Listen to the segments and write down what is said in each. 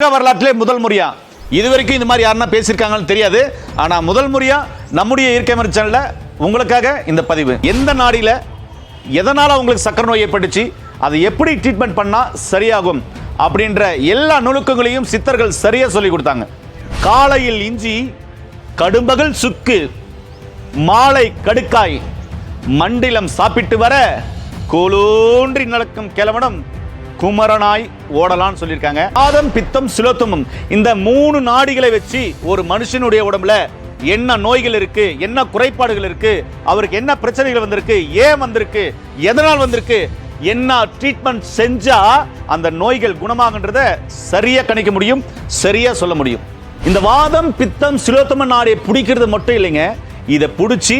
உலக வரலாற்றிலே முதல் முறையா? இது வரைக்கும் இந்த மாதிரி யாருன்னா பேசியிருக்காங்கன்னு தெரியாது. ஆனா முதல் முறையா நம்முடைய இயற்கை மறு சேனல்ல உங்களுக்காக இந்த பதிவு. எந்த நாடியில எதனால உங்களுக்கு சக்கரை நோய் ஏற்பட்டுச்சு அதை எப்படி ட்ரீட்மெண்ட் பண்ணா சரியாகும் அப்படின்ற எல்லா நுணுக்கங்களையும் சித்தர்கள் சரியா சொல்லி கொடுத்தாங்க. காலையில் இஞ்சி கடும்பகல் சுக்கு மாலை கடுக்காய் மண்டிலம் சாப்பிட்டு வர கோலோன்றி நடக்கும் கிளவனம் குமரனாய் ஓடலாம்னு சொல்லியிருக்காங்க. ஆதம் பித்தம் சுலோத்தமும் இந்த மூணு நாடிகளை வச்சு ஒரு மனுஷனுடைய உடம்புல என்ன நோய்கள் இருக்கு என்ன குறைபாடுகள் இருக்கு அவருக்கு என்ன பிரச்சனைகள் வந்திருக்கு ஏன் வந்திருக்கு எதனால் வந்திருக்கு என்ன ட்ரீட்மெண்ட் செஞ்சா அந்த நோய்கள் குணமாகன்றத சரியா கணிக்க முடியும் சரியா சொல்ல முடியும். இந்த வாதம் பித்தம் சிலோத்தம நாடியை பிடிக்கிறது மட்டும் இல்லைங்க. இதை பிடிச்சி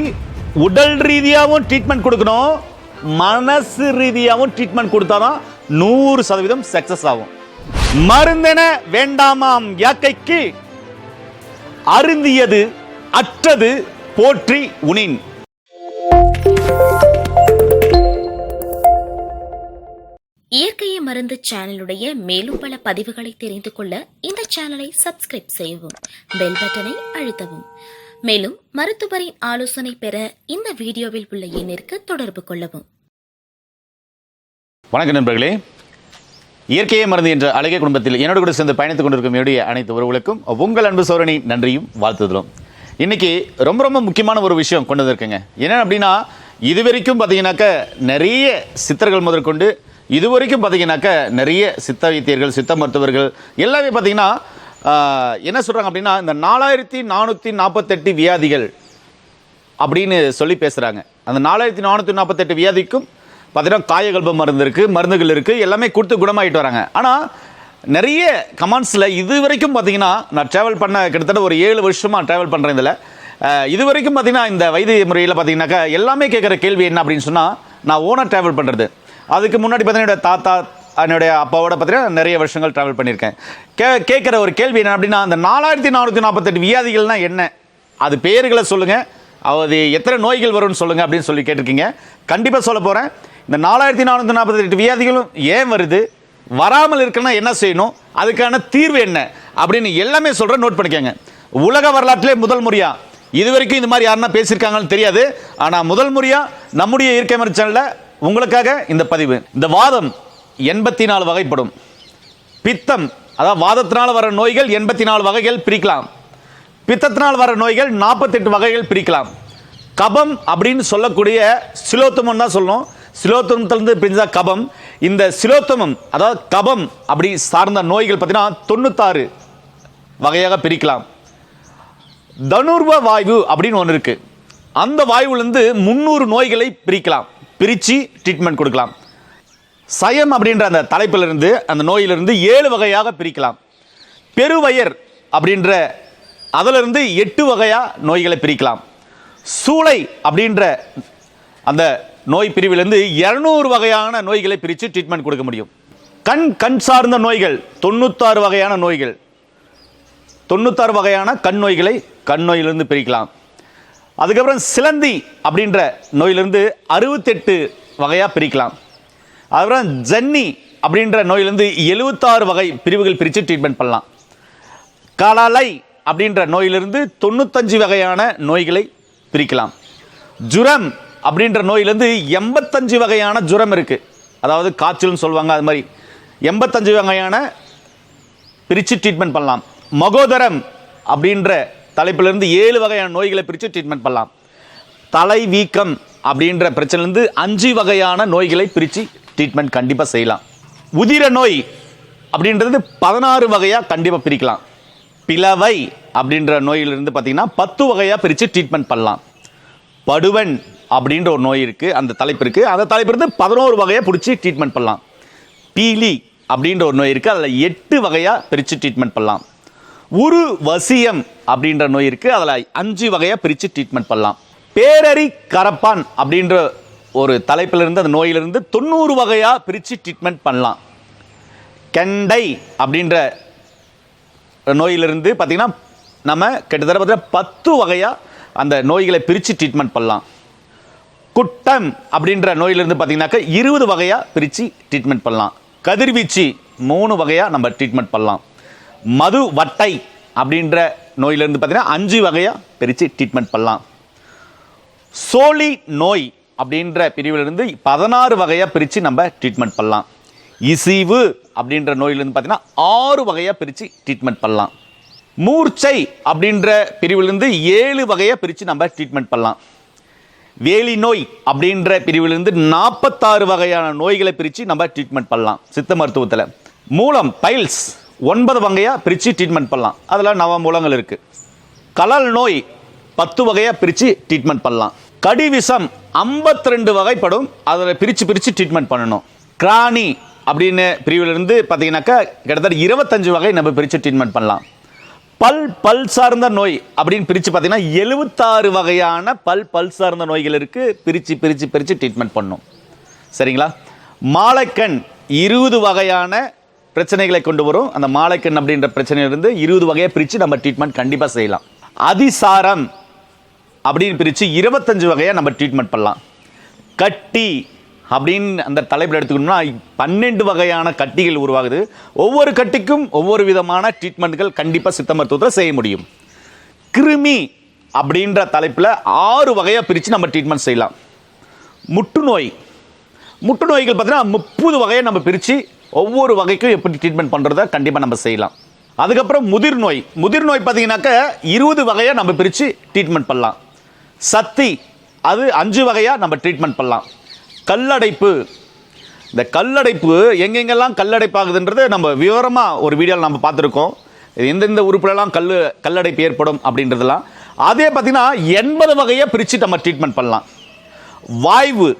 உடல் ரீதியாகவும் ட்ரீட்மெண்ட் கொடுக்கணும் மனசு ரீதியாகவும் ட்ரீட்மெண்ட் கொடுத்தாதான் நூறு சதவீதம் சக்சஸ் ஆகும். மருந்தென வேண்டாமாம் யாக்கைக்கு அருந்தியது அற்றது போற்றி உனின். இயற்கையை மருந்து சேனலுடைய மேலும் பல பதிவுகளை தெரிந்து கொள்ள இந்த சேனலை சப்ஸ்கிரைப் செய்யவும் பெல் பட்டனை அழுத்தவும். மேலும் மருத்துவரின் ஆலோசனை பெற இந்த வீடியோவில் உள்ள எண்ணிற்கு தொடர்பு கொள்ளவும். வணக்கம் நண்பர்களே. இயற்கையை மருந்து என்ற அழகிய குடும்பத்தில் என்னோட கூட சேர்ந்து பயணித்துக் கொண்டிருக்கும் என்னுடைய அனைத்து உறவுகளுக்கும் உங்கள் அன்பு சோரணி நன்றியும் வாழ்த்துதலும். இன்னைக்கு ரொம்ப ரொம்ப முக்கியமான ஒரு விஷயம் கொண்டு வந்திருக்குங்க. என்ன அப்படின்னா இது வரைக்கும் பார்த்தீங்கன்னாக்க நிறைய சித்தர்கள் முதற்கொண்டு இது வரைக்கும் பார்த்தீங்கன்னாக்க நிறைய சித்த வைத்தியர்கள் சித்த மருத்துவர்கள் எல்லாமே பார்த்தீங்கன்னா என்ன சொல்கிறாங்க அப்படின்னா இந்த நாலாயிரத்தி நானூற்றி நாற்பத்தெட்டு வியாதிகள் அப்படின்னு சொல்லி பேசுகிறாங்க அந்த நாலாயிரத்தி நானூற்றி நாற்பத்தெட்டு வியாதிக்கும் பார்த்தீங்கன்னா காயகல்ப மருந்து இருக்குது மருந்துகள் இருக்குது எல்லாமே கொடுத்து குணமாயிட்டு வராங்க. ஆனால் நிறைய கமெண்ட்ஸில் இது வரைக்கும் பார்த்தீங்கன்னா நான் ட்ராவல் பண்ண கிட்டத்தட்ட ஒரு ஏழு வருஷமாக ட்ராவல் பண்ணுறேன் இதில். இது வரைக்கும் பார்த்தீங்கன்னா இந்த வைத்திய முறையில் பார்த்தீங்கன்னாக்கா எல்லாமே கேட்குற கேள்வி என்ன அப்படின்னு சொன்னால் நான் ஓனாக ட்ராவல் பண்ணுறது அதுக்கு முன்னாடி பார்த்தீங்கன்னா என்னோட தாத்தா என்னுடைய அப்பாவோட பார்த்தீங்கன்னா நிறைய வருஷங்கள் ட்ராவல் பண்ணியிருக்கேன். கே கேட்குற ஒரு கேள்வி என்ன அப்படின்னா அந்த நாலாயிரத்தி நானூற்றி நாற்பத்தெட்டு வியாதிகள்னால் என்ன? அது பேர்களை சொல்லுங்கள் அது எத்தனை நோய்கள் வரும்னு சொல்லுங்கள் அப்படின்னு சொல்லி கேட்டிருக்கீங்க. கண்டிப்பாக சொல்ல போகிறேன் இந்த நாலாயிரத்தி நானூற்றி நாற்பத்தி எட்டு வியாதிகளும் ஏன் வருது? வராமல் இருக்குன்னா என்ன செய்யணும்? அதுக்கான தீர்வு என்ன? அப்படின்னு எல்லாமே சொல்கிறேன் நோட் பண்ணிக்கோங்க. உலக வரலாற்றிலே முதல் முறையாக இது வரைக்கும் இந்த மாதிரி யாருன்னா பேசியிருக்காங்கன்னு தெரியாது. ஆனால் முதல் முறையாக நம்முடைய இயற்கை மருந்து சேனலில் உங்களுக்காக இந்த பதிவு. இந்த வாதம் எண்பத்தி நாலு வகைப்படும். பித்தம் அதாவது வாதத்தினால் வர நோய்கள் எண்பத்தி நாலு வகைகள் பிரிக்கலாம். பித்தத்தினால் வர நோய்கள் நாற்பத்தெட்டு வகைகள் பிரிக்கலாம். கபம் அப்படின்னு சொல்லக்கூடிய சிலோத்தமம் தான் சொல்லணும் சிலோத்தமத்திலிருந்து பிரிஞ்சா கபம். இந்த சிலோத்தமம் அதாவது கபம் அப்படி சார்ந்த நோய்கள் பார்த்தீங்கன்னா தொண்ணூத்தாறு வகையாக பிரிக்கலாம். தனுர்வ வாயு அப்படின்னு ஒன்று இருக்கு. அந்த வாயுவிலிருந்து முந்நூறு நோய்களை பிரிக்கலாம். பிரித்து ட்ரீட்மெண்ட் கொடுக்கலாம். சயம் அப்படின்ற அந்த தலைப்பிலிருந்து அந்த நோயிலிருந்து ஏழு வகையாக பிரிக்கலாம். பெருவயர் அப்படின்ற அதிலிருந்து எட்டு வகையாக நோய்களை பிரிக்கலாம். சூளை அப்படின்ற அந்த நோய் பிரிவிலிருந்து இரநூறு வகையான நோய்களை பிரித்து ட்ரீட்மெண்ட் கொடுக்க முடியும். கண் கண் சார்ந்த நோய்கள் தொண்ணூத்தாறு வகையான நோய்கள். தொண்ணூத்தாறு வகையான கண் நோய்களை கண் நோயிலிருந்து பிரிக்கலாம். அதுக்கப்புறம் சிலந்தி அப்படின்ற நோயிலிருந்து அறுபத்தெட்டு வகையாக பிரிக்கலாம். அதுக்கப்புறம் ஜன்னி அப்படின்ற நோயிலிருந்து எழுபத்தாறு வகை பிரிவுகள் பிரித்து ட்ரீட்மெண்ட் பண்ணலாம். காலாலை அப்படின்ற நோயிலிருந்து தொண்ணூத்தஞ்சு வகையான நோய்களை பிரிக்கலாம். ஜுரம் அப்படின்ற நோயிலிருந்து எண்பத்தஞ்சு வகையான ஜுரம் இருக்குது அதாவது காய்ச்சல்னு சொல்லுவாங்க அது மாதிரி. எண்பத்தஞ்சு வகையான பிரித்து ட்ரீட்மெண்ட் பண்ணலாம். மகோதரம் அப்படின்ற தலைப்பிலிருந்து ஏழு வகையான நோய்களை பிரித்து ட்ரீட்மெண்ட் பண்ணலாம். தலை வீக்கம் அப்படின்ற பிரச்சனைலேருந்து அஞ்சு வகையான நோய்களை பிரித்து ட்ரீட்மெண்ட் கண்டிப்பாக செய்யலாம். உதிர நோய் அப்படின்றது பதினாறு வகையாக கண்டிப்பாக பிரிக்கலாம். பிளவை அப்படின்ற நோயிலிருந்து பார்த்தீங்கன்னா பத்து வகையாக பிரித்து ட்ரீட்மெண்ட் பண்ணலாம். படுவன் அப்படின்ற ஒரு நோய் இருக்குது அந்த தலைப்பு இருக்குது அந்த தலைப்பு இருந்து பதினோரு வகையாக பிடிச்சி ட்ரீட்மெண்ட் பண்ணலாம். பீலி அப்படின்ற ஒரு நோய் இருக்குது அதில் எட்டு வகையாக பிரித்து ட்ரீட்மெண்ட் பண்ணலாம். உரு வசியம் அப்படின்ற நோய் இருக்குது அதில் அஞ்சு வகையாக பிரித்து ட்ரீட்மெண்ட் பண்ணலாம். பேரறி கரப்பான் அப்படின்ற ஒரு தலைப்பிலிருந்து அந்த நோயிலிருந்து தொண்ணூறு வகையாக பிரித்து ட்ரீட்மெண்ட் பண்ணலாம். கெண்டை அப்படின்ற நோயிலிருந்து பார்த்தீங்கன்னா நம்ம கிட்டத்தட்ட பார்த்தீங்கன்னா பத்து வகையாக அந்த நோய்களை பிரித்து ட்ரீட்மெண்ட் பண்ணலாம். குட்டம் அப்படின்ற நோயிலிருந்து பார்த்தீங்கன்னாக்கா இருபது வகையாக பிரித்து ட்ரீட்மெண்ட் பண்ணலாம். கதிர்வீச்சு மூணு வகையாக நம்ம ட்ரீட்மெண்ட் பண்ணலாம். மது வட்டை அப்படின்ற நோயிலிருந்து பார்த்திங்கன்னா அஞ்சு வகையாக பிரித்து ட்ரீட்மெண்ட் பண்ணலாம். சோலி நோய் அப்படின்ற பிரிவிலிருந்து பதினாறு வகையாக பிரித்து நம்ம ட்ரீட்மெண்ட் பண்ணலாம். இசிவு அப்படின்ற நோயிலிருந்து பார்த்தீங்கன்னா ஆறு வகையாக பிரித்து ட்ரீட்மெண்ட் பண்ணலாம். மூர்ச்சை அப்படின்ற பிரிவிலிருந்து ஏழு வகையாக பிரித்து நம்ம ட்ரீட்மெண்ட் பண்ணலாம். வேலி நோய் அப்படின்ற பிரிவிலிருந்து நாற்பத்தாறு வகையான நோய்களை பிரித்து நம்ம ட்ரீட்மெண்ட் பண்ணலாம் சித்த மருத்துவத்தில். மூலம் பைல்ஸ் ஒன்பது வகையாக பிரித்து ட்ரீட்மெண்ட் பண்ணலாம். அதில் நவ மூலங்கள் இருக்குது கலல் நோய் பத்து வகையாக பிரித்து ட்ரீட்மெண்ட் பண்ணலாம். கடிவிசம் ஐம்பத்தி ரெண்டு வகைப்படும். அதில் பிரித்து பிரித்து ட்ரீட்மெண்ட் பண்ணணும். கிராணி அப்படின்னு பிரிவிலிருந்து பார்த்தீங்கன்னாக்கா கிட்டத்தட்ட இருபத்தஞ்சு வகை நம்ம பிரித்து ட்ரீட்மெண்ட் பண்ணலாம். பல் பல் சார்ந்த நோய் அப்படின்னு பிரித்து பார்த்தீங்கன்னா எழுபத்தாறு வகையான பல் பல் சார்ந்த நோய்கள் இருக்குது பிரித்து பிரித்து பிரித்து ட்ரீட்மெண்ட் பண்ணும். சரிங்களா? மாலைக்கண் இருபது வகையான பிரச்சனைகளை கொண்டு வரும். அந்த மாலைக்கண் அப்படின்ற பிரச்சனையிலிருந்து இருபது வகையை பிரித்து நம்ம ட்ரீட்மெண்ட் கண்டிப்பாக செய்யலாம். அதிசாரம் அப்படின்னு பிரித்து இருபத்தஞ்சு வகையாக நம்ம ட்ரீட்மெண்ட் பண்ணலாம். கட்டி அப்படின்னு அந்த தலைப்பில் எடுத்துக்கணும்னா பன்னெண்டு வகையான கட்டிகள் உருவாகுது. ஒவ்வொரு கட்டிக்கும் ஒவ்வொரு விதமான ட்ரீட்மெண்ட்கள் கண்டிப்பாக சித்த மருத்துவத்தில் செய்ய முடியும். கிருமி அப்படின்ற தலைப்பில் ஆறு வகையாக பிரித்து நம்ம ட்ரீட்மெண்ட் செய்யலாம். முட்டுநோய். முட்டுநோய்கள் பார்த்தீங்கன்னா முப்பது வகையை நம்ம பிரித்து ஒவ்வொரு வகைக்கும் எப்படி ட்ரீட்மெண்ட் பண்ணுறத கண்டிப்பாக நம்ம செய்யலாம். அதுக்கப்புறம் முதிர் நோய் முதிர் நோய் பார்த்தீங்கன்னாக்க இருபது வகையாக நம்ம பிரித்து ட்ரீட்மெண்ட் பண்ணலாம். சத்தி அது அஞ்சு வகையாக நம்ம ட்ரீட்மெண்ட் பண்ணலாம். கல்லடைப்பு. இந்த கல்லடைப்பு எங்கெங்கெல்லாம் கல்லடைப்பாகுதுன்றது நம்ம விவரமாக ஒரு வீடியோவில் நம்ம பார்த்துருக்கோம். எந்தெந்த உறுப்புலலாம் கல் கல்லடைப்பு ஏற்படும் அப்படின்றதெல்லாம். அதே பார்த்தீங்கன்னா எண்பது வகையை பிரித்து நம்ம ட்ரீட்மெண்ட் பண்ணலாம். வாய்வு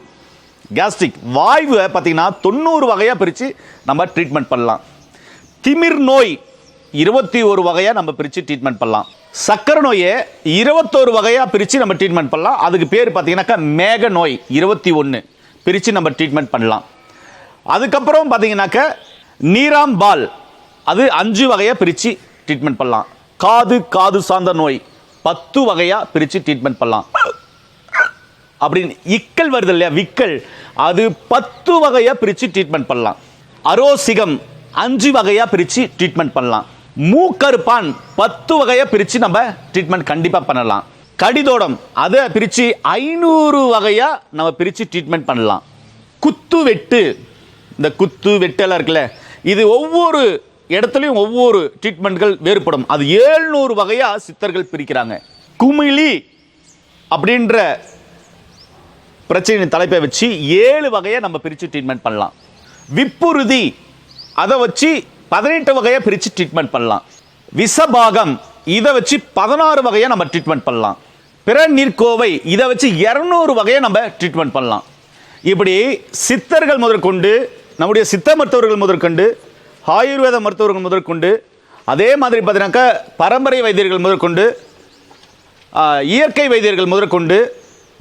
கேஸ்ட்ரிக் வாய்வை பார்த்தீங்கன்னா தொண்ணூறு வகையாக பிரித்து நம்ம ட்ரீட்மெண்ட் பண்ணலாம். திமிர் நோய் இருபத்தி ஒரு வகையாக நம்ம பிரித்து ட்ரீட்மெண்ட் பண்ணலாம். சக்கரை நோயை இருபத்தோரு வகையாக பிரித்து நம்ம ட்ரீட்மெண்ட் பண்ணலாம். அதுக்கு பேர் பார்த்தீங்கன்னாக்கா மேக நோய் இருபத்தி ஒன்று பிரித்து நம்ம ட்ரீட்மெண்ட் பண்ணலாம். அதுக்கப்புறம் பார்த்தீங்கன்னாக்க நீராம் பால். அது அஞ்சு வகையாக பிரித்து ட்ரீட்மெண்ட் பண்ணலாம். காது காது சார்ந்த நோய். பத்து வகையாக பிரித்து ட்ரீட்மெண்ட் பண்ணலாம். அப்படின்னு இக்கல் வருது இல்லையா? விக்கல். அது பத்து வகையா பிரிச்சு ட்ரீட்மெண்ட் பண்ணலாம். அரோசிகம் அஞ்சு வகையாக பிரித்து ட்ரீட்மெண்ட் பண்ணலாம். மூக்கருப்பான் பத்து வகையாக பிரித்து நம்ம ட்ரீட்மெண்ட் கண்டிப்பாக பண்ணலாம். கடிதோடம். அதை பிரித்து ஐநூறு வகையாக நம்ம பிரித்து ட்ரீட்மெண்ட் பண்ணலாம். குத்து வெட்டு. இந்த குத்து வெட்டெல்லாம் இருக்குல்ல இது ஒவ்வொரு இடத்துலையும் ஒவ்வொரு ட்ரீட்மெண்ட்கள் வேறுபடும். அது ஏழ்நூறு வகையாக சித்தர்கள் பிரிக்கிறாங்க. குமிழி அப்படின்ற பிரச்சனையின் தலைப்பை வச்சு ஏழு வகையை நம்ம பிரித்து ட்ரீட்மெண்ட் பண்ணலாம். விப்புறுதி. அதை வச்சு பதினெட்டு வகையை பிரித்து ட்ரீட்மெண்ட் பண்ணலாம். விஷபாகம் இதை வச்சு பதினாறு வகையை நம்ம ட்ரீட்மெண்ட் பண்ணலாம். பிற நீர்க்கோவை இதை வச்சு இரநூறு வகையை நம்ம ட்ரீட்மெண்ட் பண்ணலாம். இப்படி சித்தர்கள் முதற்கொண்டு நம்முடைய சித்த மருத்துவர்கள் முதற்கொண்டு ஆயுர்வேத மருத்துவர்கள் முதற்கொண்டு அதே மாதிரி பார்த்தீங்கன்னாக்கா பரம்பரை வைத்தியர்கள் முதற்கொண்டு இயற்கை வைத்தியர்கள் முதற்கொண்டு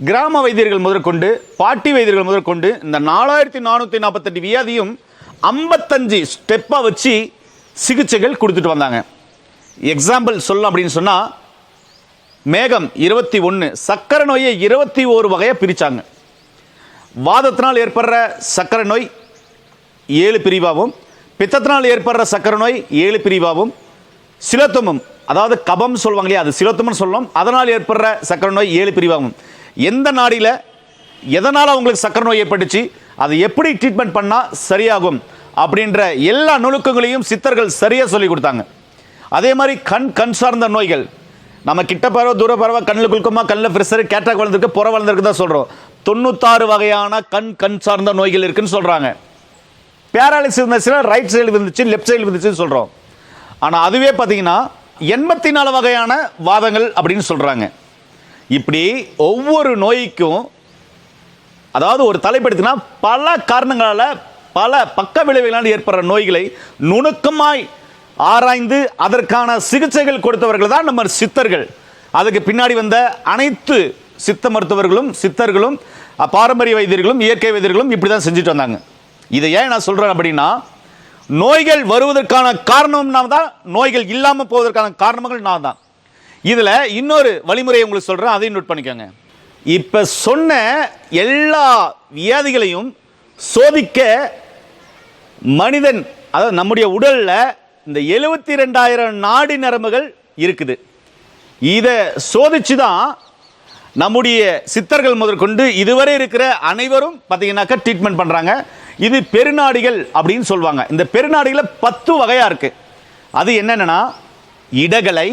கிராம வைத்தியர்கள் முதற்கொண்டு பாட்டி வைத்தியர்கள் முதற்கொண்டு இந்த நாலாயிரத்தி நானூற்றி நாற்பத்தெட்டு வியாதியும் ஐம்பத்தஞ்சு ஸ்டெப்பாக வச்சு சிகிச்சைகள் கொடுத்துட்டு வந்தாங்க. எக்ஸாம்பிள் சொல்லலாம் அப்படின்னு சொன்னால் மேகம் இருபத்தி ஒன்று சக்கரை நோயை இருபத்தி ஒரு வகையாக பிரித்தாங்க வாதத்தினால் ஏற்படுற சக்கரை நோய் ஏழு பிரிவாகவும் பித்தத்தினால் ஏற்படுற சக்கரை நோய் ஏழு பிரிவாகவும் சிலத்துமம் அதாவது கபம் சொல்லுவாங்க இல்லையா அது சிலத்துமம்னு சொல்லணும் அதனால் ஏற்படுற சக்கரை நோய் ஏழு பிரிவாகும். எந்த நாடியில் எதனால் அவங்களுக்கு சக்கரை நோய் ஏற்பட்டுச்சு அதை எப்படி ட்ரீட்மெண்ட் பண்ணால் சரியாகும் அப்படின்ற எல்லா நுணுக்கங்களையும் சித்தர்கள் சரியாக சொல்லி கொடுத்தாங்க. அதே மாதிரி கண் கண் சார்ந்த நோய்கள் நம்ம கிட்ட பறவை தூர பறவை கண்ணில் குலுக்கமா கண்ணில் ஃப்ரெஷர் கேட்டாக் வளர்ந்துருக்கு புற வளர்ந்துருக்கு தான் சொல்கிறோம் தொண்ணூத்தாறு வகையான கண் கண் சார்ந்த நோய்கள் இருக்குன்னு சொல்கிறாங்க பேராலிசிஸ் இருந்துச்சுன்னா ரைட் சைடு இருந்துச்சு லெஃப்ட் சைடு இருந்துச்சுன்னு சொல்கிறோம் ஆனால் அதுவே பார்த்தீங்கன்னா எண்பத்தி நாலு வகையான வாதங்கள் அப்படின்னு சொல்கிறாங்க இப்படி ஒவ்வொரு நோய்க்கும் அதாவது ஒரு தலைப்படுத்தினா பல காரணங்களால் பல பக்க விளைவுகளால் ஏற்படுற நோய்களை நுணுக்கமாய் ஆராய்ந்து அதற்கான சிகிச்சைகள் கொடுத்தவர்கள் தான் நம்ம சித்தர்கள். அதுக்கு பின்னாடி வந்த அனைத்து சித்த மருத்துவர்களும் சித்தர்களும் பாரம்பரிய வைத்தியர்களும் இயற்கை வைத்தியர்களும் இப்படி தான் செஞ்சுட்டு வந்தாங்க. இதை ஏன் நான் சொல்கிறேன் அப்படின்னா நோய்கள் வருவதற்கான காரணம் நான் தான் நோய்கள் இல்லாமல் போவதற்கான காரணங்கள் நான் தான் இதில் இன்னொரு வழிமுறையை உங்களுக்கு சொல்கிறேன் அதையும் நோட் பண்ணிக்கோங்க. இப்போ சொன்ன எல்லா வியாதிகளையும் சோதிக்க மனிதன் அதாவது நம்முடைய உடலில் இந்த எழுபத்தி ரெண்டாயிரம் நாடி நரம்புகள் இருக்குது. இதை சோதிச்சு தான் நம்முடைய சித்தர்கள் முதற்கொண்டு இதுவரை இருக்கிற அனைவரும் பார்த்தீங்கன்னாக்கா ட்ரீட்மெண்ட் பண்ணுறாங்க இது பெருநாடிகள் அப்படின்னு சொல்லுவாங்க இந்த பெருநாடிகளில் பத்து வகையாக இருக்குது அது என்னென்னா இடகலை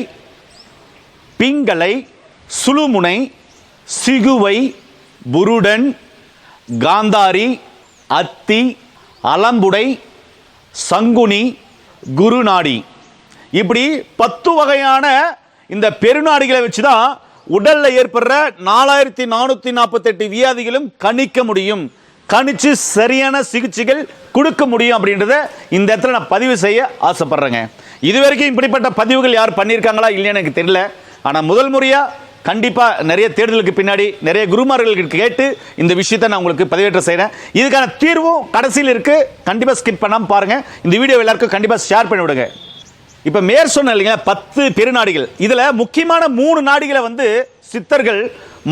பிங்களை சுழுமுனை சிகுவை புருடன் காந்தாரி அத்தி அலம்புடை சங்குனி குரு நாடி. இப்படி பத்து வகையான இந்த பெருநாடிகளை வச்சு தான் உடலில் ஏற்படுற நாலாயிரத்தி நானூற்றி நாற்பத்தெட்டு வியாதிகளும் கணிக்க முடியும். கணிச்சு சரியான சிகிச்சைகள் கொடுக்க முடியும் அப்படின்றத இந்த இடத்துல நான் பதிவு செய்ய ஆசைப்படுறேங்க. இது வரைக்கும் இப்படிப்பட்ட பதிவுகள் யார் பண்ணியிருக்காங்களா இல்லைன்னு எனக்கு தெரியல. ஆனால் முதல் முறையாக கண்டிப்பாக நிறைய தேடுதலுக்கு பின்னாடி நிறைய குருமார்களுக்கு கேட்டு இந்த விஷயத்தை நான் உங்களுக்கு பதிவேற்ற செய்கிறேன் இதுக்கான தீர்வும் கடைசியில் இருக்குது கண்டிப்பாக ஸ்கிப் பண்ணாமல் பாருங்கள் இந்த வீடியோ எல்லாருக்கும் கண்டிப்பாக ஷேர் பண்ணி விடுங்க. இப்போ மேற் சொன்ன இல்லைங்களா பத்து பெருநாடுகள். இதில் முக்கியமான மூணு நாடிகளை வந்து சித்தர்கள்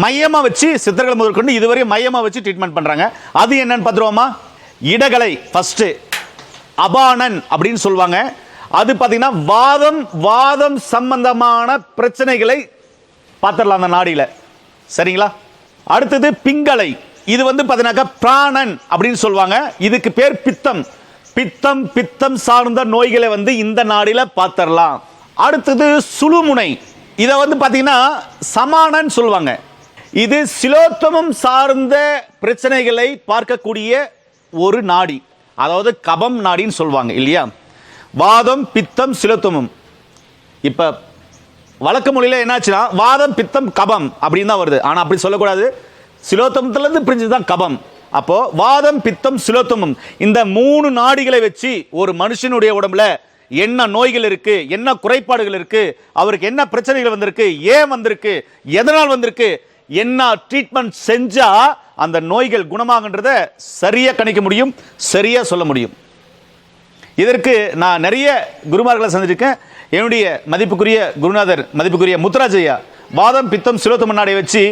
மையமாக வச்சு சித்தர்கள் முதற்கொண்டு இதுவரை மையமாக வச்சு ட்ரீட்மெண்ட் பண்ணுறாங்க அது என்னன்னு பார்த்துருவோமா? இடகலை ஃபஸ்ட்டு அபானன் அப்படின்னு சொல்லுவாங்க. அது பார்த்தீங்கன்னா வாதம் வாதம் சம்பந்தமான பிரச்சனைகளை பார்த்துடலாம் அந்த நாடியில். சரிங்களா? அடுத்தது பிங்களை. இது வந்து பார்த்தீங்கன்னாக்கா பிராணன் அப்படின்னு சொல்லுவாங்க. இதுக்கு பேர் பித்தம். பித்தம் பித்தம் சார்ந்த நோய்களை வந்து இந்த நாடியில் பார்த்துடலாம். அடுத்தது சுழுமுனை. இதை வந்து பார்த்தீங்கன்னா சமானன்னு சொல்லுவாங்க. இது சிலோத்தமம் சார்ந்த பிரச்சனைகளை பார்க்கக்கூடிய ஒரு நாடி. அதாவது கபம் நாடின்னு சொல்லுவாங்க இல்லையா? வாதம் பித்தம் சிலோத்தமம். இப்போ வழக்கு மொழியில் என்னாச்சுன்னா வாதம் பித்தம் கபம் அப்படின்னு தான் வருது. ஆனால் அப்படி சொல்லக்கூடாது. சிலோத்தமத்துலேருந்து பிரிஞ்சது தான் கபம். அப்போ வாதம் பித்தம் சிலோத்தமம். இந்த மூணு நாடிகளை வச்சு ஒரு மனுஷனுடைய உடம்புல என்ன நோய்கள் இருக்கு என்ன குறைபாடுகள் இருக்கு அவருக்கு என்ன பிரச்சனைகள் வந்திருக்கு ஏன் வந்திருக்கு எதனால் வந்திருக்கு என்ன ட்ரீட்மெண்ட் செஞ்சா அந்த நோய்கள் குணமாகன்றத சரியா கணிக்க முடியும் சரியா சொல்ல முடியும். இதற்கு நான் நிறைய குருமார்களை சந்திச்சிருக்கேன். என்னுடைய மதிப்புக்குரிய குருநாதர் மதிப்புக்குரிய முத்துராஜையா வாதம் பித்தம் சிலோத்தம நாடை வச்சு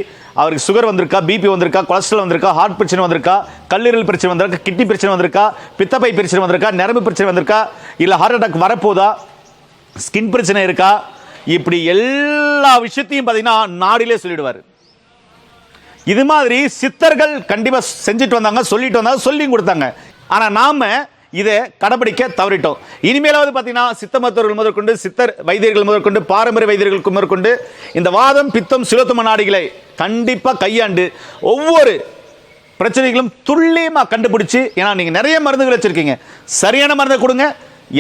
அவருக்கு சுகர் வந்திருக்கா பிபி வந்திருக்கா கொலஸ்ட்ரால் வந்திருக்கா ஹார்ட் பிரச்சனை வந்திருக்கா கல்லீரல் பிரச்சனை வந்திருக்கா கிட்னி பிரச்சனை வந்திருக்கா பித்தப்பை பிரச்சனை வந்திருக்கா நரம்பு பிரச்சனை வந்திருக்கா இல்லை ஹார்ட் அட்டாக் வரப்போதா ஸ்கின் பிரச்சனை இருக்கா? இப்படி எல்லா விஷயத்தையும் பார்த்தீங்கன்னா நாடிலே சொல்லிடுவார். இது மாதிரி சித்தர்கள் கண்டிப்பாக செஞ்சுட்டு வந்தாங்க சொல்லிட்டு வந்தாங்க சொல்லியும் கொடுத்தாங்க. ஆனால் நாம இதை கடைபிடிக்க தவறிட்டோம். இனிமேலாவது பார்த்தீங்கன்னா சித்த மருத்துவர்கள் முதற்கொண்டு சித்தர் வைத்தியர்கள் முதற்கொண்டு பாரம்பரிய வைத்தியர்களுக்கு முதற்கொண்டு இந்த வாதம் பித்தம் சுலத்தும நாடிகளை கண்டிப்பாக கையாண்டு ஒவ்வொரு பிரச்சனைகளும் துல்லியமாக கண்டுபிடிச்சி ஏன்னா நீங்கள் நிறைய மருந்துகள் வச்சுருக்கீங்க. சரியான மருந்தை கொடுங்க.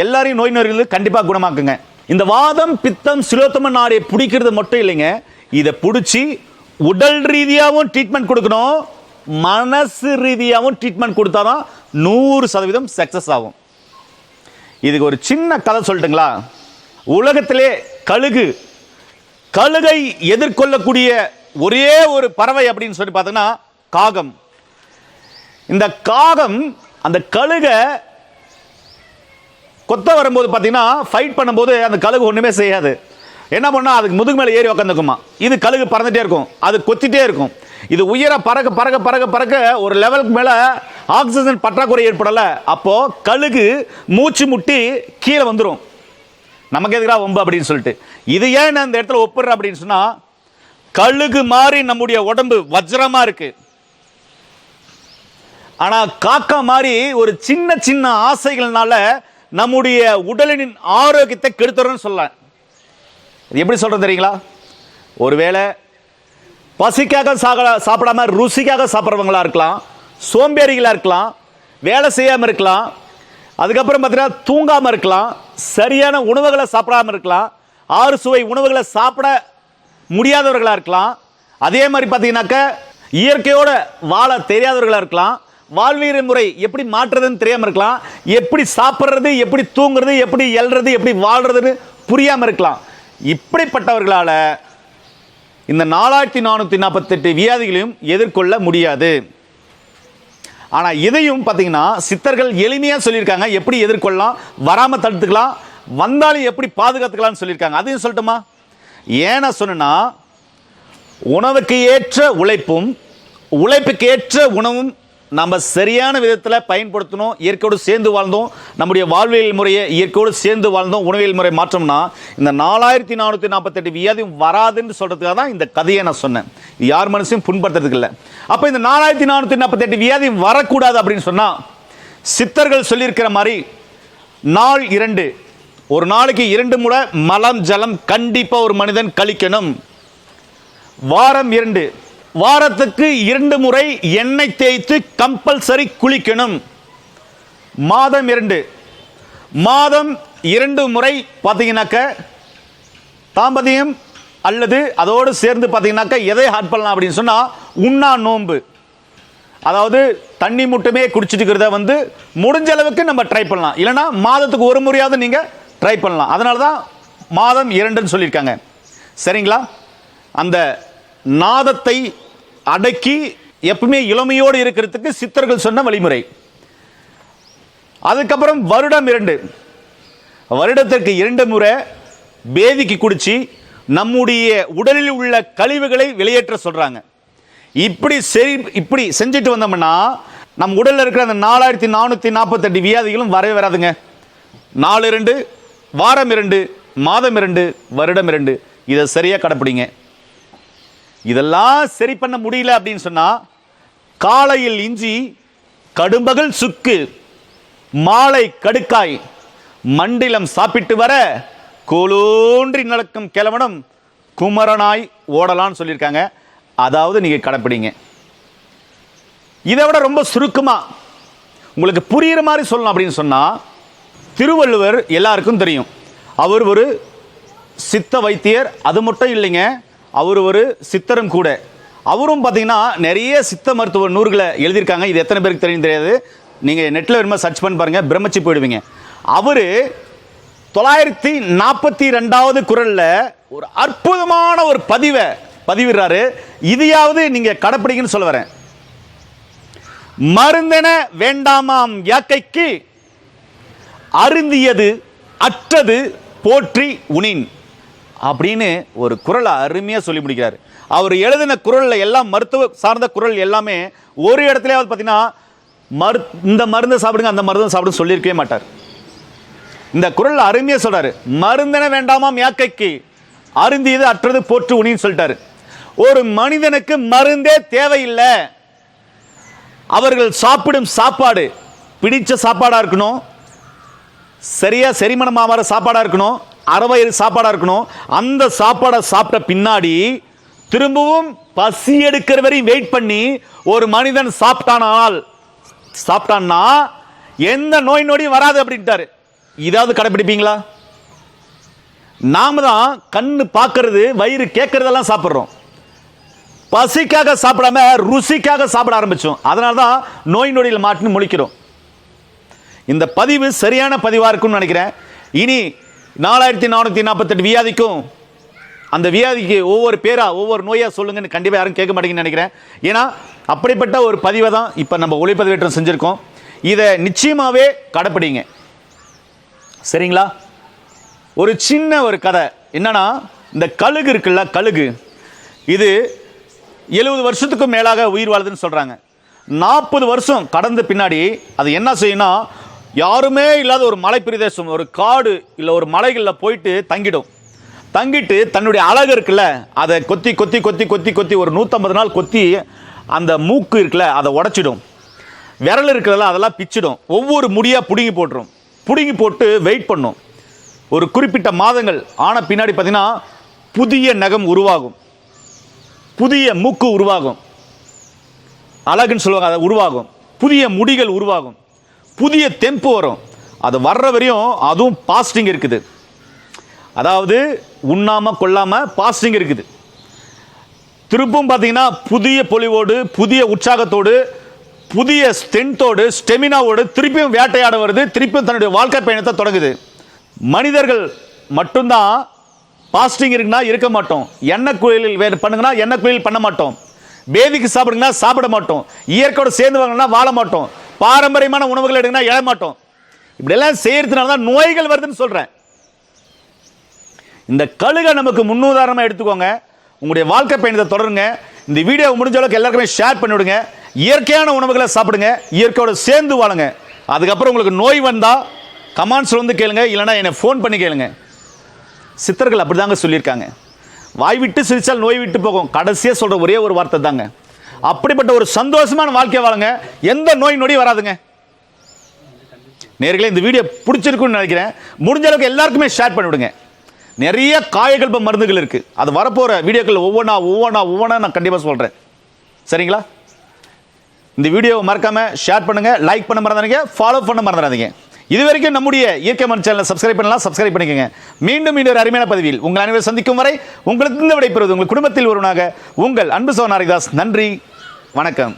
எல்லாரையும் நோய் நோய்களுக்கு கண்டிப்பாக குணமாக்குங்க. இந்த வாதம் பித்தம் சுலோத்தம நாடியை பிடிக்கிறது மட்டும் இல்லைங்க. இதை பிடிச்சி உடல் ரீதியாகவும் ட்ரீட்மெண்ட் கொடுக்கணும். மனசு ரீதியாகவும் ட்ரீட்மெண்ட் கொடுத்தா தான் நூறு சதவீதம் சக்ஸஸ் ஆகும். இதுக்கு ஒரு சின்ன கதை சொல்லட்டுங்களா? உலகத்திலே கழுகு கழுகை எதிர்கொள்ளக்கூடிய ஒரே ஒரு பறவை அப்படின்னு சொல்லி பார்த்தோன்னா காகம். இந்த காகம் அந்த கழுகை கொத்த வரும்போது பார்த்தீங்கன்னா ஃபைட் பண்ணும்போது அந்த கழுகு ஒன்றுமே செய்யாது. என்ன பண்ணால் அதுக்கு முதுகு மேலே ஏறி உக்காந்துக்குமா. இது கழுகு பறந்துட்டே இருக்கும். அது கொத்திட்டே இருக்கும். இது உயர பறக்க பறக்க பறக்க பறக்க ஒரு லெவலுக்கு மேலே ஆக்சிஜன் பற்றாக்குறை ஏற்படலை. அப்போது கழுகு மூச்சு முட்டி கீழே வந்துடும் நமக்கு எதுக்காக வம்பு அப்படின்னு சொல்லிட்டு. இது ஏன் நான் இந்த இடத்துல ஒப்பிடுறேன் அப்படின்னு சொன்னால் கழுகு மாதிரி நம்முடைய உடம்பு வஜ்ரமாக இருக்கு. ஆனால் காக்கா மாதிரி ஒரு சின்ன சின்ன ஆசைகள்னால நம்முடைய உடலின் ஆரோக்கியத்தை கெடுத்துறோம்னு சொல்லலாம். எப்படி சொல்கிறது தெரியுங்களா? ஒருவேளை பசிக்காக சாக சாப்பிடாம ருசிக்காக சாப்பிட்றவங்களா இருக்கலாம். சோம்பேறிகளாக இருக்கலாம். வேலை செய்யாமல் இருக்கலாம். அதுக்கப்புறம் பார்த்தீங்கன்னா தூங்காமல் இருக்கலாம். சரியான உணவுகளை சாப்பிடாம இருக்கலாம். ஆறு சுவை உணவுகளை சாப்பிட முடியாதவர்களாக இருக்கலாம். அதே மாதிரி பார்த்தீங்கன்னாக்க இயற்கையோட வாழ தெரியாதவர்களாக இருக்கலாம். வாழ்வியல் முறை எப்படி மாற்றுறதுன்னு தெரியாமல் இருக்கலாம். எப்படி சாப்பிட்றது எப்படி தூங்குறது எப்படி எழுறது எப்படி வாழ்கிறதுன்னு புரியாமல் இருக்கலாம். இப்படிப்பட்டவர்களால் இந்த நாலாயிரத்தி நானூற்றி நாற்பத்தெட்டு வியாதிகளையும் எதிர்கொள்ள முடியாது. ஆனால் இதையும் பார்த்தீங்கன்னா சித்தர்கள் எளிமையாக சொல்லியிருக்காங்க. எப்படி எதிர்கொள்ளலாம் வராமல் தடுத்துக்கலாம் வந்தாலும் எப்படி பாதுகாத்துக்கலாம்னு சொல்லியிருக்காங்க. அதையும் சொல்லட்டுமா? ஏன்னா சொன்னா உணவுக்கு ஏற்ற உழைப்பும் உழைப்புக்கு ஏற்ற உணவும் நம்ம சரியான விதத்தில் பயன்படுத்தணும் இயற்கையோடு சேர்ந்து வாழ்ந்தோம் நம்முடைய வாழ்வியல் முறையை இயற்கையோடு சேர்ந்து வாழ்ந்தோம் உணவியல் முறை மாற்றம்னா இந்த நாலாயிரத்தி நானூற்றி நாற்பத்தெட்டு வியாதியும் வராதுன்னு சொல்கிறதுக்காக தான் இந்த கதையை நான் சொன்னேன். யார் மனசையும் புண்படுத்துறதுக்கு இல்லை. அப்போ இந்த நாலாயிரத்தி நானூற்றி நாற்பத்தெட்டு வியாதியும் வரக்கூடாது அப்படின்னு சொன்னால் சித்தர்கள் சொல்லியிருக்கிற மாதிரி நாள் இரண்டு. ஒரு நாளைக்கு இரண்டு முறை மலம் ஜலம் கண்டிப்பாக ஒரு மனிதன் கழிக்கணும். வாரம் இரண்டு. வாரத்துக்கு இரண்டு முறை எண்ணெய் தேய்த்து கம்பல்சரி குளிக்கணும். மாதம் இரண்டு. மாதம் இரண்டு முறை பார்த்தீங்கன்னாக்க தாம்பதியம் அல்லது அதோடு சேர்ந்து பார்த்தீங்கன்னாக்க எதை ஆட் பண்ணலாம் அப்படின்னு சொன்னால் உண்ணா நோன்பு. அதாவது தண்ணி மட்டுமே குடிச்சிட்டு இருக்கிறத வந்து முடிஞ்ச அளவுக்கு நம்ம ட்ரை பண்ணலாம். இல்லைன்னா மாதத்துக்கு ஒரு முறையாவது நீங்கள் ட்ரை பண்ணலாம். அதனால தான் மாதம் இரண்டுன்னு சொல்லியிருக்காங்க. சரிங்களா? அந்த நாதத்தை அடக்கி எப்பவுமே இளமையோடு இருக்கிறதுக்கு சித்தர்கள் சொன்ன வழிமுறை. அதுக்கப்புறம் வருடம் இரண்டு. வருடத்திற்கு இரண்டு முறை பேதிக்கு குடிச்சு நம்முடைய உடலில் உள்ள கழிவுகளை வெளியேற்ற சொல்றாங்க. இப்படி செய் இப்படி செஞ்சுட்டு வந்தோம்னா நம் உடலில் இருக்கிற அந்த நாலாயிரத்தி நானூற்றி நாற்பத்தெட்டு வியாதிகளும் வரவே வராதுங்க. நாலு இரண்டு வாரம் இரண்டு மாதம் இரண்டு வருடம் இரண்டு. இதை சரியாக கடைப்பிடிங்க. இதெல்லாம் சரி பண்ண முடியல அப்படின்னு சொன்னா காலையில் இஞ்சி கடும்பகல் சுக்கு மாலை கடுக்காய் மண்டிலம் சாப்பிட்டு வர கோலோன்றி நடக்கும் கிழவனும் குமரனாய் ஓடலான்னு சொல்லியிருக்காங்க. அதாவது நீங்க கடைப்பிடிங்க. இதை விட ரொம்ப சுருக்கமா உங்களுக்கு புரியுற மாதிரி சொல்லணும் அப்படின்னு சொன்னா திருவள்ளுவர் எல்லாருக்கும் தெரியும். அவர் ஒரு சித்த வைத்தியர் அது மட்டும் இல்லைங்க அவர் ஒரு சித்தரும் கூட. அவரும் பார்த்தீங்கன்னா நிறைய சித்த மருத்துவ நூல்களை எழுதியிருக்காங்க. இது எத்தனை பேருக்கு தெரியும் தெரியாது. நீங்கள் நெட்டில் வேணுமா சர்ச் பண்ணி பாருங்கள் பிரமிச்சு போயிடுவீங்க. அவர் தொள்ளாயிரத்தி நாற்பத்தி ரெண்டாவது குரலில் ஒரு அற்புதமான ஒரு பதிவை பதிவிடுறாரு. இதையாவது நீங்கள் கடைப்பிடிங்கன்னு சொல்ல வரேன். மருந்தென வேண்டாமாம் யாக்கைக்கு அருந்தியது அற்றது போற்றி உனின். அப்படின்னு ஒரு குரலை அருமையாக சொல்லி முடிக்கிறார். அவர் எழுதின குரலில் எல்லாம் மருத்துவ சார்ந்த குரல் எல்லாமே ஒரு இடத்துலயாவது பார்த்தீங்கன்னா மரு இந்த மருந்தை சாப்பிடுங்க அந்த மருந்தை சாப்பிடுங்க சொல்லியிருக்கவே மாட்டார். இந்த குரல் அருமையாக சொல்கிறார் மருந்தென வேண்டாமாம் யாக்கைக்கு அருந்தியது அற்றது போற்று உனின்னு சொல்லிட்டாரு. ஒரு மனிதனுக்கு மருந்தே தேவையில்லை. அவர்கள் சாப்பிடும் சாப்பாடு பிடிச்ச சாப்பாடாக இருக்கணும். சரியாக செரிமணம் ஆகிற சாப்பாடாக இருக்கணும். அறவயிறு சாப்பாடாக இருக்கணும். அந்த சாப்பாடை சாப்பிட்ட பின்னாடி திரும்பவும் பசி எடுக்கிற வரையும் வெயிட் பண்ணி ஒரு மனிதன் சாப்பிட்டானால் சாப்பிட்டான்னா எந்த நோய் நொடியும் வராது அப்படின்ட்டாரு. இதாவது கடைபிடிப்பீங்களா நாம தான் கண்ணு பார்க்கறது வயிறு கேட்கறதெல்லாம் சாப்பிட்றோம். பசிக்காக சாப்பிடாம ருசிக்காக சாப்பிட ஆரம்பிச்சோம். அதனால தான் நோய் நொடியில் மாட்டின்னு முழிக்கிறோம். இந்த பதிவு சரியான பதிவாக இருக்கும்னு நினைக்கிறேன். இனி நாலாயிரத்தி நானூற்றி நாற்பத்தெட்டு வியாதிக்கும். அந்த வியாதிக்கு ஒவ்வொரு பேராக ஒவ்வொரு நோயாக சொல்லுங்கன்னு கண்டிப்பாக யாரும் கேட்க மாட்டீங்கன்னு நினைக்கிறேன். ஏன்னா அப்படிப்பட்ட ஒரு பதிவை தான் இப்போ நம்ம ஒளிப்பதிவேற்றம் செஞ்சுருக்கோம். இதை நிச்சயமாகவே கடைப்பிடிங்க. சரிங்களா? ஒரு சின்ன ஒரு கதை. என்னன்னா இந்த கழுகு இருக்குல்ல கழுகு. இது எழுபது வருஷத்துக்கும் மேலாக உயிர் வாழுதுன்னு சொல்கிறாங்க நாற்பது வருஷம் கடந்த பின்னாடி அது என்ன செய்யும்னா யாருமே இல்லாத ஒரு மலை பிரதேசம் ஒரு காடு இல்லை ஒரு மலைகளில் போயிட்டு தங்கிடும். தங்கிட்டு தன்னுடைய அழகு இருக்குல்ல அதை கொத்தி கொத்தி கொத்தி கொத்தி கொத்தி ஒரு நூற்றம்பது நாள் கொத்தி அந்த மூக்கு இருக்குல்ல அதை உடச்சிடும். விரல் இருக்கிறதுல அதெல்லாம் பிச்சிடும். ஒவ்வொரு முடியாக பிடுங்கி போட்டுரும். பிடுங்கி போட்டு வெயிட் பண்ணும். ஒரு குறிப்பிட்ட மாதங்கள் ஆன பின்னாடி பார்த்தீங்கன்னா புதிய நகம் உருவாகும். புதிய மூக்கு உருவாகும். அழகுன்னு சொல்லுவாங்க அதை உருவாகும். புதிய முடிகள் உருவாகும். புதிய தெம்பு வரும். அது வர்ற வரையும் அதுவும் பாஸ்டிங் இருக்குது. அதாவது உண்ணாமல் கொள்ளாமல் பாஸ்டிங் இருக்குது. திருப்பும் பார்த்தீங்கன்னா புதிய பொலிவோடு புதிய உற்சாகத்தோடு புதிய ஸ்ட்ரென்த்தோடு ஸ்டெமினாவோடு திருப்பியும் வேட்டையாட வருது திருப்பியும் தன்னுடைய வாழ்க்கை பயணத்தை தொடங்குது. மனிதர்கள் மட்டும்தான் பாஸ்டிங் இருக்குன்னா இருக்க மாட்டோம். எண்ணெய் குயிலில் வே பண்ணுங்கன்னா எண்ணெய் குயில் பண்ண மாட்டோம். பேதிக்கு சாப்பிடுங்கன்னா சாப்பிட மாட்டோம். இயற்கையோடு சேர்ந்து வாங்கினா வாழ மாட்டோம். பாரம்பரியமான உணவுகள் எடுங்கன்னா எழ மாட்டோம். இப்படியெல்லாம் செய்யறதுனால தான் நோய்கள் வருதுன்னு சொல்கிறேன் இந்த கழுகை நமக்கு முன்னுதாரணமாக எடுத்துக்கோங்க. உங்களுடைய வாழ்க்கை பயணத்தை தொடருங்க. இந்த வீடியோ முடிஞ்ச அளவுக்கு எல்லாருக்குமே ஷேர் பண்ணிவிடுங்க. இயற்கையான உணவுகளை சாப்பிடுங்க. இயற்கையோட சேர்ந்து வாழுங்க. அதுக்கப்புறம் உங்களுக்கு நோய் வந்தால் கமாண்ட்ஸில் வந்து கேளுங்க. இல்லைன்னா என்னை ஃபோன் பண்ணி கேளுங்க. சித்தர்கள் அப்படிதாங்க சொல்லியிருக்காங்க. வாய் விட்டு சிரித்தால் நோய் விட்டு போகும். கடைசியாக சொல்கிற ஒரே ஒரு வார்த்தை தாங்க. அப்படிப்பட்ட ஒரு சந்தோஷமான வாழ்க்கை வாழுங்க. எந்த நோய் நொடி வராதுங்க. நேர்களே இந்த வீடியோ பிடிச்சிருக்குன்னு நினைக்கிறேன். முடிஞ்ச அளவுக்கு எல்லாருக்குமே ஷேர் பண்ணிவிடுங்க நிறைய காயகல்ப மருந்துகள் இருக்குது அது வரப்போகிற வீடியோக்கள் ஒவ்வொன்றா ஒவ்வொன்றா ஒவ்வொன்றா நான் கண்டிப்பாக சொல்கிறேன் சரிங்களா? இந்த வீடியோவை மறக்காம ஷேர் பண்ணுங்க லைக் பண்ண மறந்துடுங்க ஃபாலோ பண்ண மறந்துடாதீங்க. இது வரைக்கும் நம்முடைய இயற்கை மன் சேனலை சப்ஸ்கிரைப் பண்ணலாம் சப்ஸ்கிரைப் பண்ணிக்கோங்க. மீண்டும் மீண்டும் ஒரு அருமையான பதிவில் உங்கள் அனைவரும் சந்திக்கும் வரை உங்களுக்கு இந்த விடைபெறுவது உங்கள் குடும்பத்தில் ஒருவனாக உங்கள் அன்பு சோனாரிதாஸ் நன்றி. வணக்கம்.